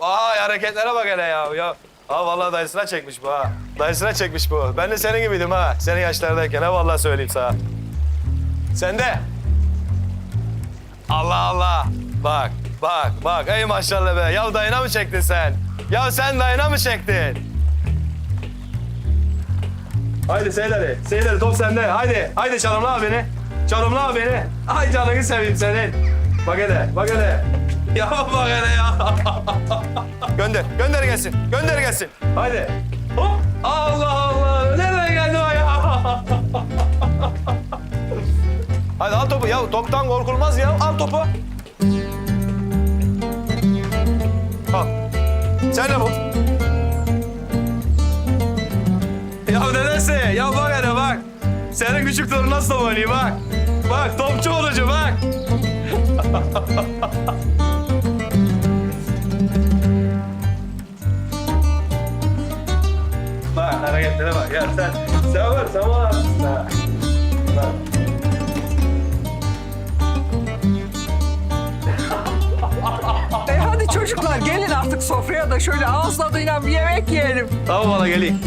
Ay hareketlere bak hele ya. ya. Ha vallahi dayısına çekmiş bu ha. Dayısına çekmiş bu. Ben de senin gibiydim ha. Senin yaşlardayken ha vallahi söyleyeyim sana. Sen de. Allah Allah. Bak, bak, bak. Ey maşallah be. Ya dayına mı çektin sen? Ya sen dayına mı çektin? Haydi Seyit Ali. Seyit Ali top sende. Haydi. Haydi çalımla beni. Çalımla beni. Ay canını seveyim senin. Bak hele. Bak hele. Ya bak hele ya. gönder. Gönder gelsin. Gönder gelsin. Haydi. Hop. Allah Allah. Nereye geldi o ya? Hadi al topu. Ya toptan korkulmaz ya. Al topu. Al. Sen de bu. Ya dedesi, ya bak hele bak. Senin küçük torun nasıl top oynuyor bak. Ya sen, sen var, sen var. Ha. Bak. E hadi çocuklar gelin artık sofraya da şöyle ağız tadıyla bir yemek yiyelim. Tamam bana geleyim.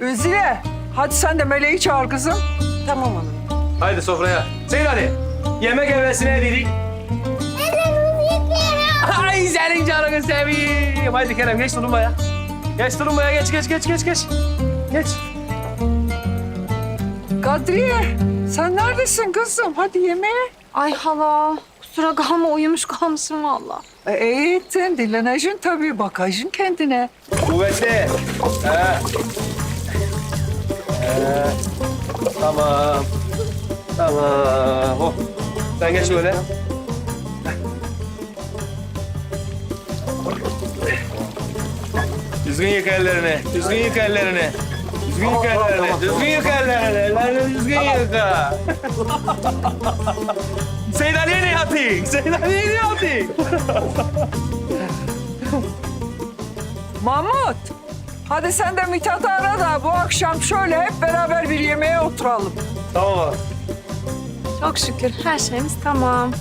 Üzile hadi sen de Meleği çağır kızım. Tamam hanım. Haydi sofraya. Seyir hadi. Yemek evresine dedik. Ay senin canını seveyim. Haydi Kerem geç tulumbaya. Geç tulumbaya geç geç geç geç geç. Geç. Kadriye sen neredesin kızım? Hadi yemeğe. Ay hala kusura kalma uyumuş kalmışım valla. E, iyi ettin dinleneceksin tabii bakajın kendine. Kuvvetli. He. He. Tamam. Tamam. Oh. Sen geç böyle. Düzgün yıka ellerini. Düzgün yıka ellerini. Düzgün yıka ellerini. Düzgün yıka ellerini. Ellerini düzgün yıka. Seyit Ali'ye ne atayım? Seyit Ali'ye ne atayım? Mahmut hadi sen de Mithat'ı ara da bu akşam şöyle hep beraber bir yemeğe oturalım. Tamam. Çok şükür her şeyimiz tamam.